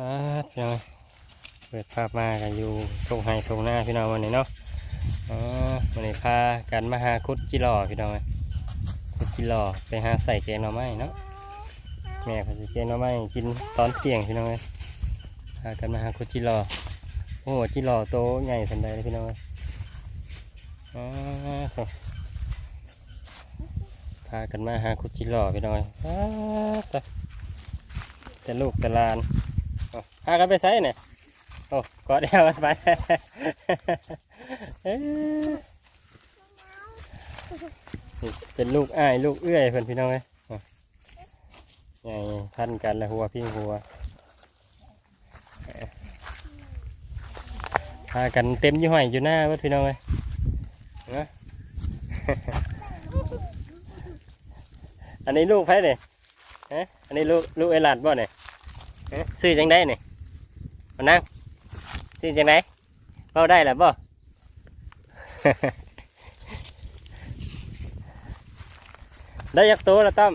อ่าพี่น้องเปิดภาพมากันอยู่ตรงไฮตรงหน้าพี่น้องวันนี้เนาะอ่าวันนี้พากันมาหาคุดจิหล่อพี่น้องเอ้ยคุดจิหล่อไปหาใส่แกงหน่อไม้เนาะแม่เขาจะแกงหน่อไม้กินตอนเที่ยงพี่น้องเอ้ยพากันมาหาคุดจิหล่อโอ้โหจิหล่อโตใหญ่สันใดเลยพี่น้องอ้ยอ่าโถ่พากันมาหาคุดจิหล่อพี่น้องเอ้ยอ่าแต่ลูกแต่ลาน เอาพากันไปไซเนี่ยโอ้กอดเดียวกันไปเป็นลูกอ้ายลูกเอื้อยเพื่อนพี่น้องเลยอะใหญ่พันกันแล้วหัวพี่หัวเอ้ยพากันเต็มยี่ห้อยอยู่หน้าเพื่อนพี่น้องเลยนะอันนี้ลูกไผเนี่ยฮะอันนี้ลูกลูกไอหลาดบ่เนี่ย ซื้อจังได้นี่มานั่งซื้อจังไดเ้าได้หรือบ่ได้ยักษ์โตแล้วตั้ม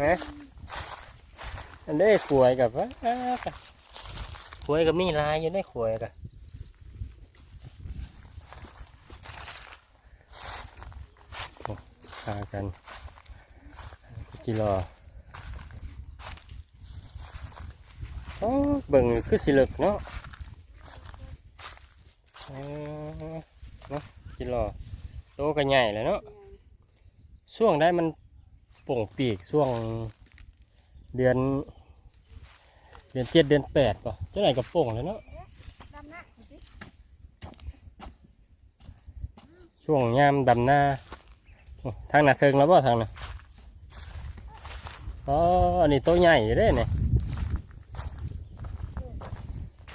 ฮะอันได้ขวยกับวะอ้าวกะขวยกับมีลายอยู่ได้ขวยกับโอ้พากันจิรอโอ้ เบิ่งคือสิเลึกเนาะเนาะกินรอโตก็ใหญ่แล้วเนาะช่วงได้มันป่งปีกช่วงเดือน เดือนเจ็ดเดือนแปดป่ะเจ้าไหนกับป่งแล้วเนาะช่วงยามดำหน้าทางหนาเคิงแล้วป่ทางน่ะอ๋ออันนี้โตใหญ่เด้เนี่ย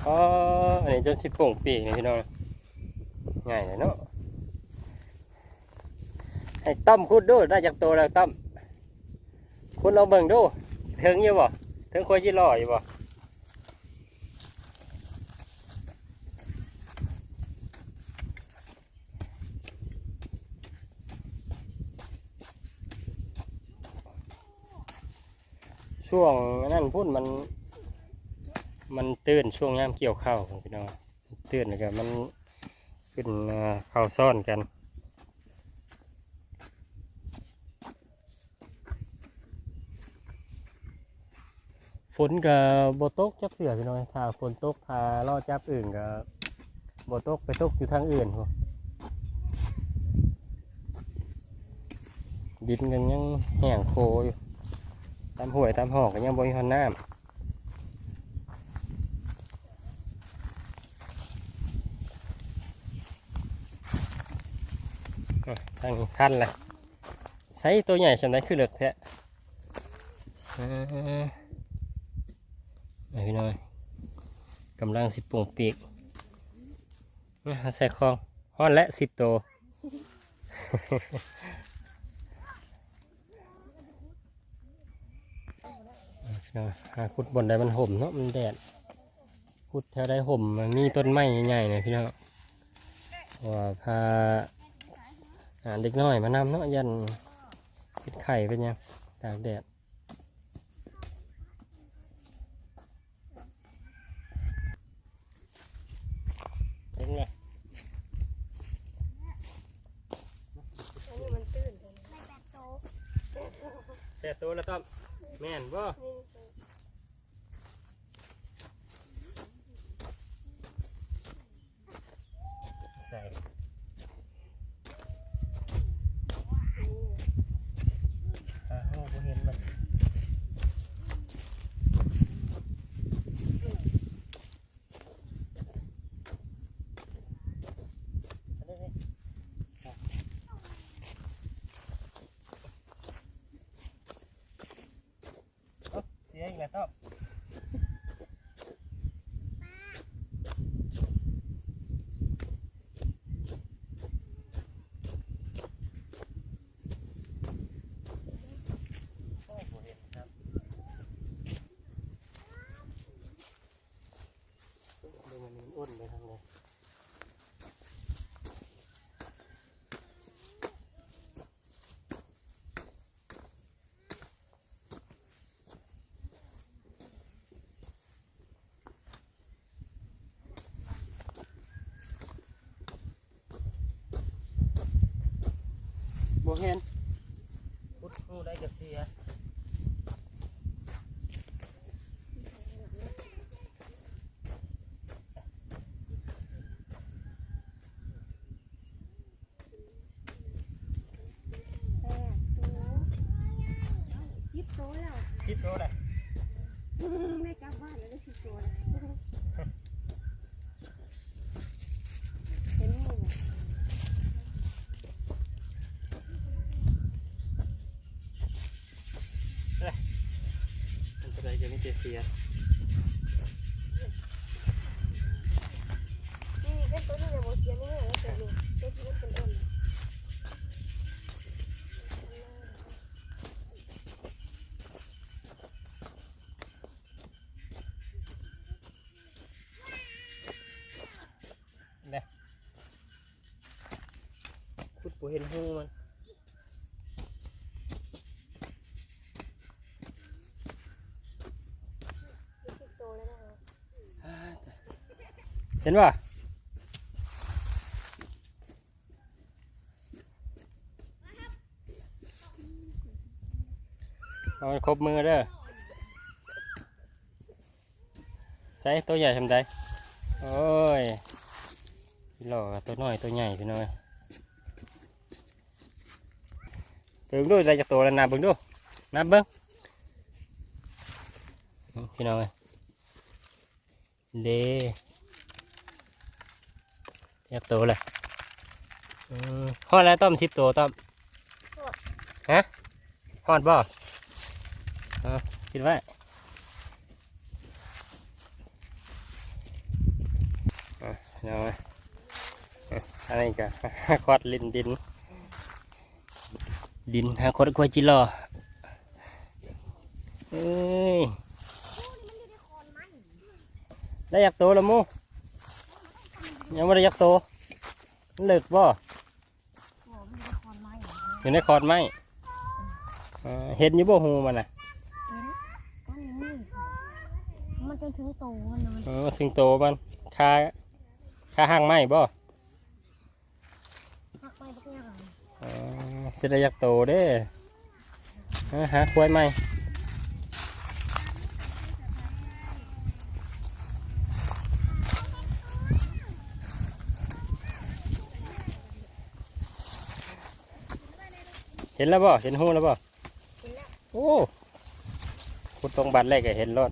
อ๋ออันนี้จนสิโป่งปีกนี่พี่น้องง่ายเลยเนาะให้ต้มคุดดูได้จากโตแล้วต้มคุณลองเบิ่งดูถึงอยู่บ่ถึงควายจีรออยู่บ่ช่วงนั้นพุ่นมัน มันตื้นช่วงยามเกี่ยวข้าวพี่น้องตื้นแล้วก็มันขึ้นเข้าซ่อนกันฝนกับบตกจับเสือพี่น้องถ้าฝนตกถ้าล่อจับอื่นกับบตกไปตกอยู่ทางอื่นพวกดินกันยังแห้งโคอยู่ตามห้วยตามหอกกันยังบริหารน้ำ ทางคันเลยใส่ตัวใหญ่ฉันได้คือเหลือกแท้อ่าเอาพี่น้อยกำลังสิบป่งปีกใส่คลองห้อนและสิบตัวหาขุดบนใดมันห่มเนาะมันแดดขุดแถวใดห่มมันมีต้นไม้ใหญ่ๆเนี่ยพี่น้องว่าพาาเด็กน้อยมานำเนาะยันเป็นไข่เป็นยังตากแดดเห็นไงแปดตัวแล้วต้อมแม่นบ่ใส่อ่าห้องบ่เห็นมันอันนี้นี่อะเอ้าเสียอีกแล้วต้อม โอ้โหเห็นครับดูมันมันอ้วนไปทางไหน บ ตัวเลยไม่กลับบ้านแล้วได้สิบตัวเลยเห็นไหมเนี่ยมันจะได้จะไม่เสียนี่เป็นตัวนี้เนี่ยโมเสียนี่เนี่ยแล้วตัวนี้ตัวที่เป็นต้น คุดปูเห็นหูมัน ได้สิบตัวแล้วนะคะ เห็นป่ะเอาครบมือเด้อใส่ตัวใหญ่ทำได้โอ้ยหล่อตัวน้อยตัวใหญ่พี่น้อยเบิ่งดูได้จากตัวแล้วนับเบิ่งดูนับเบิ่งพี่น้อยเด้ จากตัวเลยอืมฮอดแล้วต้อมสิบตัวต้อมฮะฮอดบ่เอาคิดไว้อะเอาไว้อะอันนี้ก็คอดลินดิน ดินหาคดกล้วยจิรอเอ้ยได้อยากโตแล้วมู ยังไม่ได้อยากโตมันเลิกบ่โอ้มันเป็นคอนไม้เหรออยู่ในคอร์ดไหมอ่าเห็นอยู่บ่หูมันน่ะก้อนนี้มันจนถึงโตมันเลยเออถึงโตมันคาคาห่างไหมบ่หักไปทุกอย่างอ่าสิได้อยากโตเด้อ่าหากล้วยไหม เห็นแล้วบ่เห็นหูแล้วบ่เห็นแล้วโอ้ขุดตรงบัตรแรกก็เห็นรถ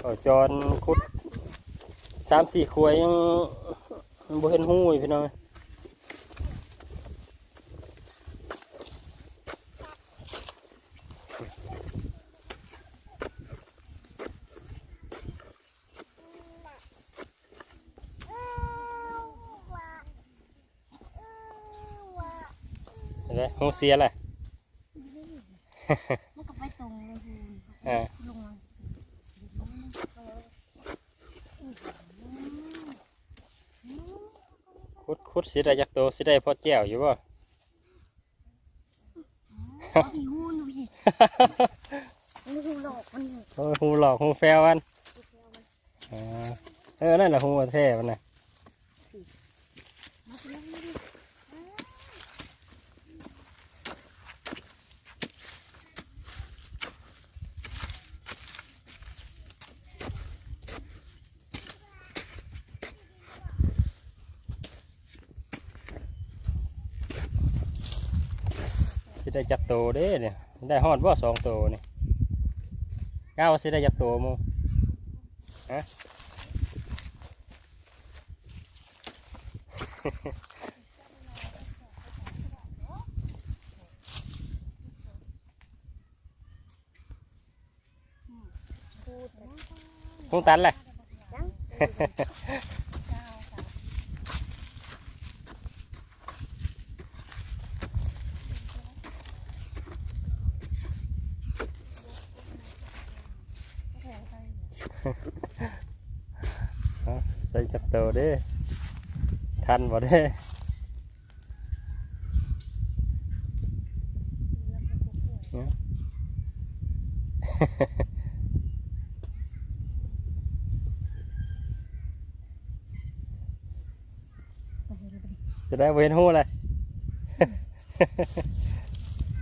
โอ้จอนขุดสามสี่ขวยยังบ่เห็นหูอยู่พี่น้อง เห็นไหมหูเสียแหละมันก็ไปตรงเลยคืออ่าลงมาขุดขุดสิได้จักโตสิได้พอแจ้วอยู่บ่เอาพี่หูนพี่มันหูหลอกมันโอ้ยหูหลอกหูแฟวมันอ่าเออนั่นแหละหูแท้มันน่ะ ได้จักโตเด้เนี่ยได้ฮอดบ่สองโตนี่ก้าวสิได้จักโตหมูฮะพูดพุงตันเลย ใส่จักโตเด้ทันบ่เด้เนี่ยจะได้บ่เห็นหูเลย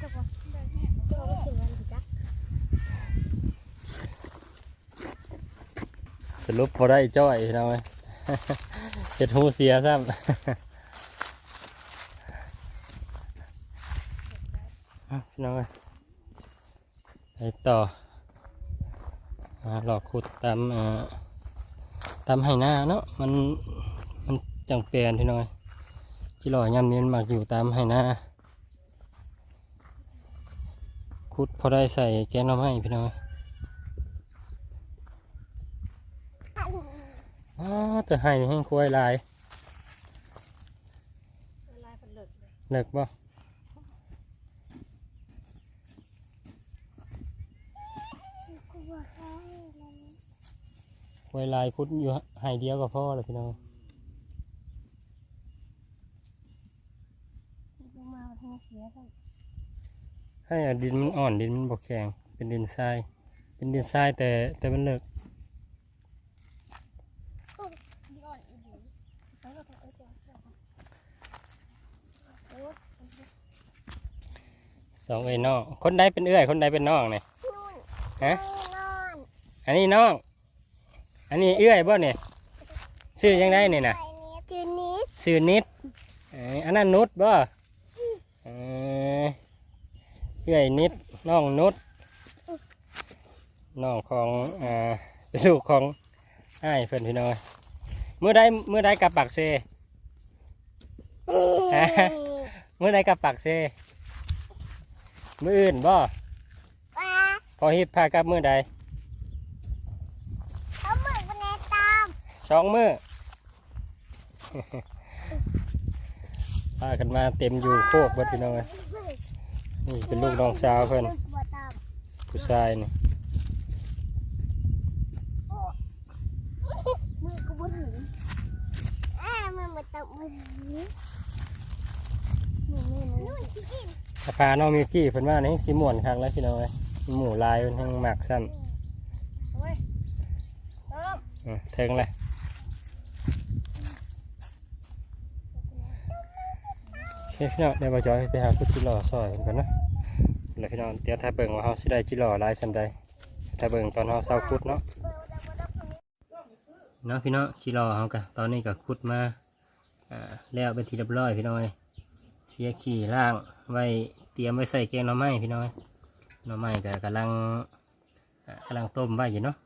ก็พอได้แน่ก็รู้สึกว่ามันจัก สรุปพอได้จ้อยน้องเอ้ยเห็ดหูเสียซ้ำพี่น้องเอ้ยไปต่อมาหลอกขุดตามตามไหน้าเนาะมันมันจังเปลี่ยนพี่น้อยจิหล่อยำนี้มันมักอยู่ตามไหน้าขุดพอได้ใส่แกงหน่อไม้พี่น้อย อ้าวแต่ให้นี่ให้ควายลายลายเป็นเหลือกเลยเลิกบ่ควายลายขุดอยู่ให้เดียวก็พอแล้วพี่น้องให้ดินมันอ่อนดินมันบกแข็งเป็นดินทราย เป็นดินทรายแต่แต่มันเลิก ยอดอีดีแล้วก็ต้องเอาเจ้าเจ้าโอ้ย ส องเอ้ยน้อง คนใดเป็นเอื้อย คนใดเป็นน้องเนี่ยนู่นฮะอนอันนี้น้อง อันนี้เอื้อยบ่เนี่ยชื่อยังไงเนี่ยนะไอ้นี้จืดนิดชื่อนิดอันนั้นนุชบ่เอ้ยเอื้อยนิดน้องนุชน้องของอ่าลูกของไอ้เพื่อนพี่น้อยเมื่อใดเมื่อใดกลับปากเซเมื่อใดกลับปากเซ มื่ออื่นบ่ปลาพอฮิตพากลับมื่อใดเอามือไปในตามสองมือ พากันมาเต็มอยู่โคกเบัดพี่น้องเอ้ยนี่เป็นลูกน้องสาวเพิ่นมือปวดตามผู้ชายนี่มือกูบ่ถึงอ่ามือมาตบมือถึงมือมือนู่นที่กิน ถ้าพาน้องมิวกี้เพิ่นมานี่สิม่วนคักแล้วพี่น้องเอ้ยหมู่ลายเพิ่นแห่งหมักซ้โอ้ยตบำอือเทิงเลยโอเคพี่น้องเดี๋ยวบ่จอยไปหาคุดจิหล่อซอยเพิ่นก่อนเนาะแล้วพี่น้องเดี๋ยวถ้าเบิ่งว่าเฮาสิได้จิหล่อหลายส่ำใดถ้าเบิ่งตอนเฮาเซาคุดเนาะเบลดับดับคนนี้เนาะพี่น้องจิรอเขากะตอนนี้ก็ขุดมาอ่าแล้วเป็นทีเรียบร้อยพี่น้อย เสียขี่ล่างไว้เตรียมไว้ใส่แกงหน่อไม้พี่น้อยหน่อไม้ก็กำลังกำลังต้มไว้อยู่เนาะ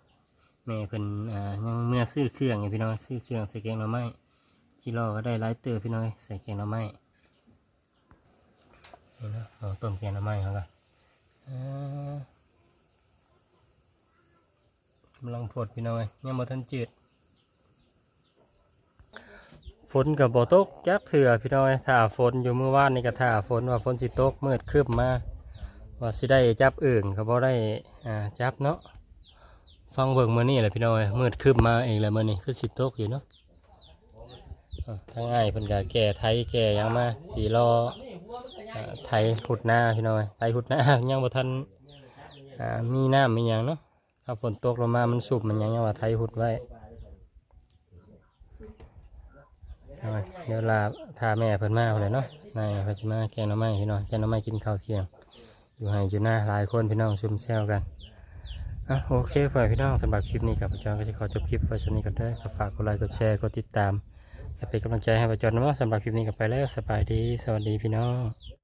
แม่เพิ่นอ่ายังเมื่อซื้อเครื่องอยู่พี่น้อยซื้อเครื่องใส่แกงหน่อไม้จิโรอก็ได้หลายเติบพี่น้อยใส่แกงหน่อไม้นี่เนาะเอาต้มแกงหน่อไม้เขากะอ่ากำลังพดพี่น้อยยังบ่ทันจืด ฝนกับบ่ตกจักเถื่อพี่น้อยถ้าฝนอยู่เมื่อวานนี่ก็ถ้าฝนว่าฝนสิตกมืดคืบมาว่าสิได้จับอื่นก็บ่ได้อ่าจับเนาะฟังเบิ่งมื้อนี้แหละพี่น้อยมืดคืบมาเองแหละมื้อนี้คือสิตกอยู่เนาะอ่าทางอ้ายเพิ่นก็แก่ไทยแก่ยังมาสีรอไทยหุดหน้าพี่น้อยไทยหุดหน้ายังบ่ทันอ่ามีน้ำมีหยังเนาะถ้าฝนตกลงมามันสุบมันยังยังว่าไทยหุดไว้ เอาไว้เดี๋ยวลาทาแม่เพิ่นมาเลยเนาะนายเพิ่นมาแกงหน่อไม้พี่น้องแกงหน่อไม้กินข้าวเที่ยง อยู่ให้อยู่หน้าหลายคนพี่น้องซุมแซวกันอะโอเคฝ่ายพี่น้องสำหรับคลิปนี้กับประจอนก็จะขอจบคลิปไว้ชนี้กันด้อก็ฝากกดไลค์กดแชร์กดติดตามจะเป็นกำลังใจให้ประจอนนะว่าสำหรับคลิปนี้กับไปแล้วสบายดี สวัสดีพี่น้อง